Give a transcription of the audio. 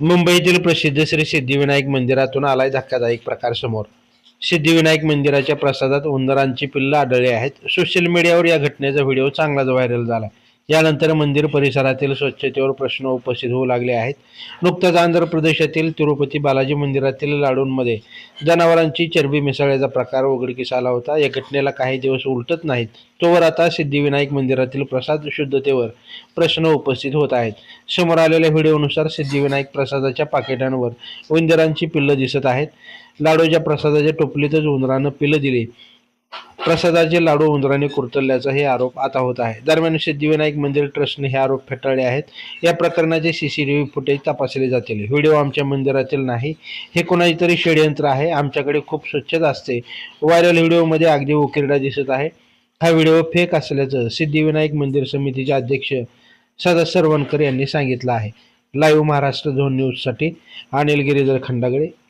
मुंबईतील प्रसिद्ध श्री सिद्धिविनायक मंदिरातून आलाय धक्कादायक प्रकार समोर. सिद्धिविनायक मंदिराच्या प्रसादात उंदरांची पिल्लं आढळली आहेत. सोशल मीडियावर या घटनेचा व्हिडिओ चांगलाच व्हायरल झाला यानंतर मंदिर परिसरातील स्वच्छतेवर प्रश्न उपस्थित होऊ लागले आहेत. नुकताच आंध्र प्रदेशातील तिरुपती बालाजी मंदिरातील लाडूंमध्ये जनावरांची चरबी मिसळल्याचा प्रकार उघडकीस आला होता. या घटनेला काही दिवस उलटत नाहीत. तोवर आता सिद्धिविनायक मंदिरातील प्रसाद शुद्धतेवर प्रश्न उपस्थित होत आहेत. समोर आलेल्या व्हिडिओनुसार सिद्धिविनायक प्रसादाच्या पाकिटांवर उंदरांची पिल्लं दिसत आहेत. लाडूच्या प्रसादाच्या टोपलीतच उंदरानं पिल्लं दिली. प्रसादाचे लाडू उंदराने कुरतल्याचा हे आरोप आता होत आहे. दरम्यान सिद्धिविनायक मंदिर ट्रस्टने हे आरोप फेटाळले आहेत. या प्रकरणाचे सीसीटीव्ही फुटेज तपासले जातील. व्हिडिओ आमच्या मंदिरातील नाही हे कोणाचे तरी षडयंत्र आहे आमच्याकडे खूप स्वच्छता असते. व्हायरल व्हिडिओमध्ये अगदी उकिरडा दिसत आहे. हा व्हिडिओ फेक असल्याचं सिद्धिविनायक मंदिर समितीचे अध्यक्ष सदा सरवणकर यांनी सांगितलं आहे. लाईव्ह महाराष्ट्र झोन न्यूजसाठी अनिल गिरीधर खंडागळे